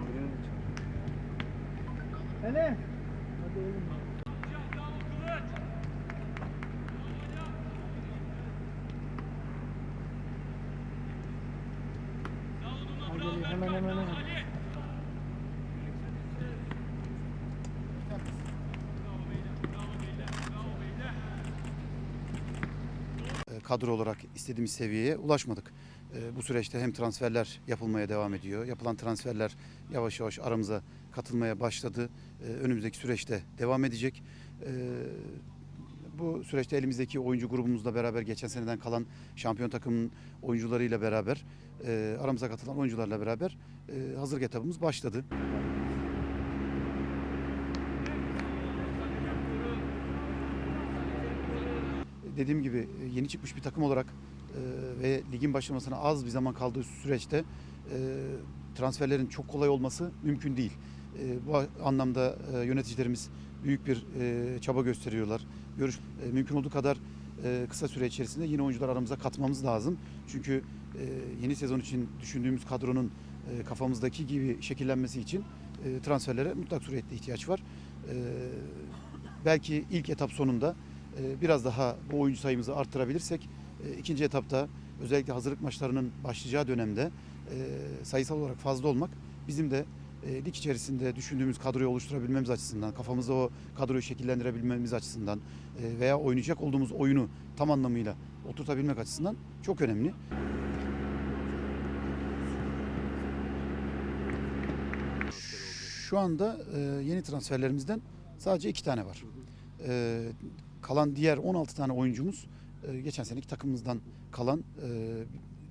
Günü de çok. Hele. Hadi oğlum. Hemen hemen hemen. kadro olarak istediğimiz seviyeye ulaşmadık. E, Bu süreçte hem transferler yapılmaya devam ediyor. Yapılan transferler yavaş yavaş aramıza katılmaya başladı. E, Önümüzdeki süreçte devam edecek. E, Bu süreçte elimizdeki oyuncu grubumuzla beraber geçen seneden kalan şampiyon takımın oyuncularıyla beraber e, aramıza katılan oyuncularla beraber e, hazırlık etabımız başladı. dediğim gibi e, yeni çıkmış bir takım olarak ve ligin başlamasına az bir zaman kaldığı süreçte e, transferlerin çok kolay olması mümkün değil. E, bu anlamda e, yöneticilerimiz büyük bir çaba gösteriyorlar. Görüş mümkün olduğu kadar kısa süre içerisinde yeni oyuncular aramıza katmamız lazım. Çünkü yeni sezon için düşündüğümüz kadronun kafamızdaki gibi şekillenmesi için transferlere mutlak surette ihtiyaç var. Belki ilk etap sonunda biraz daha bu oyuncu sayımızı arttırabilirsek e, ikinci etapta özellikle hazırlık maçlarının başlayacağı dönemde e, sayısal olarak fazla olmak bizim de e, lig içerisinde düşündüğümüz kadroyu oluşturabilmemiz açısından, kafamızda o kadroyu şekillendirebilmemiz açısından e, veya oynayacak olduğumuz oyunu tam anlamıyla oturtabilmek açısından çok önemli. Şu anda e, yeni transferlerimizden sadece iki tane var. Kalan diğer 16 tane oyuncumuz e, geçen seneki takımımızdan kalan e,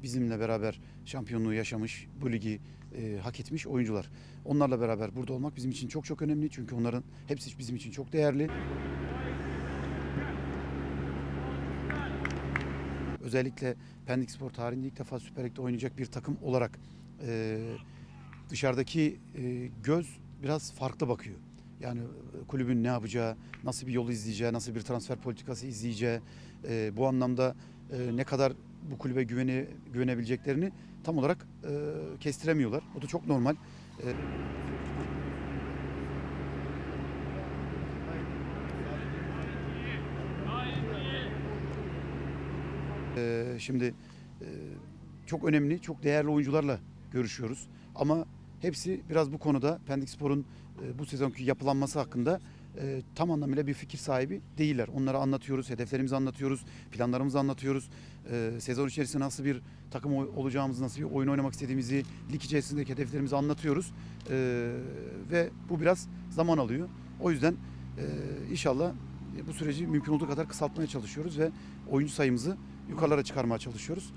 bizimle beraber şampiyonluğu yaşamış, bu ligi e, hak etmiş oyuncular. Onlarla beraber burada olmak bizim için çok çok önemli çünkü onların hepsi bizim için çok değerli. Özellikle Pendik Spor tarihinde ilk defa Süper Lig'de oynayacak bir takım olarak e, dışarıdaki e, göz biraz farklı bakıyor. Yani e, kulübün ne yapacağı, nasıl bir yol izleyeceği, nasıl bir transfer politikası izleyeceği, e, bu anlamda e, ne kadar bu kulübe güveni güvenebileceklerini tam olarak e, kestiremiyorlar. Bu da çok normal. E, e, şimdi e, çok önemli, çok değerli oyuncularla görüşüyoruz. Ama hepsi biraz bu konuda Pendik Spor'un e, bu sezonki yapılanması hakkında e, tam anlamıyla bir fikir sahibi değiller. Onlara anlatıyoruz, hedeflerimizi anlatıyoruz, planlarımızı anlatıyoruz. E, sezon içerisinde nasıl bir takım olacağımızı, nasıl bir oyun oynamak istediğimizi, lig içerisindeki hedeflerimizi anlatıyoruz. Ve bu biraz zaman alıyor. O yüzden inşallah bu süreci mümkün olduğu kadar kısaltmaya çalışıyoruz ve oyuncu sayımızı yukarılara çıkarmaya çalışıyoruz.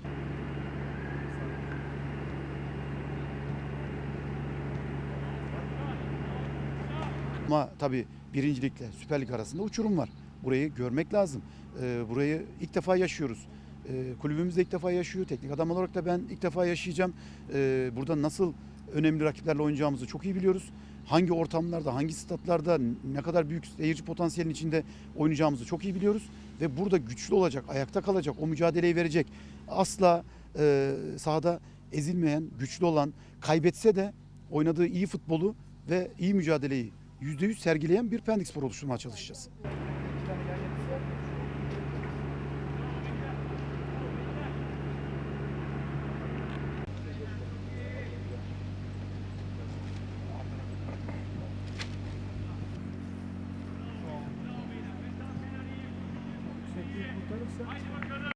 Ama tabii birincilikle Süper Lig arasında uçurum var. Burayı görmek lazım. Ee, burayı ilk defa yaşıyoruz. Ee, kulübümüz de ilk defa yaşıyor. Teknik adam olarak da ben ilk defa yaşayacağım. Ee, burada nasıl önemli rakiplerle oynayacağımızı çok iyi biliyoruz. Hangi ortamlarda, hangi statlarda, ne kadar büyük seyirci potansiyelin içinde oynayacağımızı çok iyi biliyoruz. Ve burada güçlü olacak, ayakta kalacak, o mücadeleyi verecek. Asla e, sahada ezilmeyen, güçlü olan, kaybetse de oynadığı iyi futbolu ve iyi mücadeleyi %100 sergileyen bir Pendik Spor oluşturmaya çalışacağız. Çektiği kurtarırsa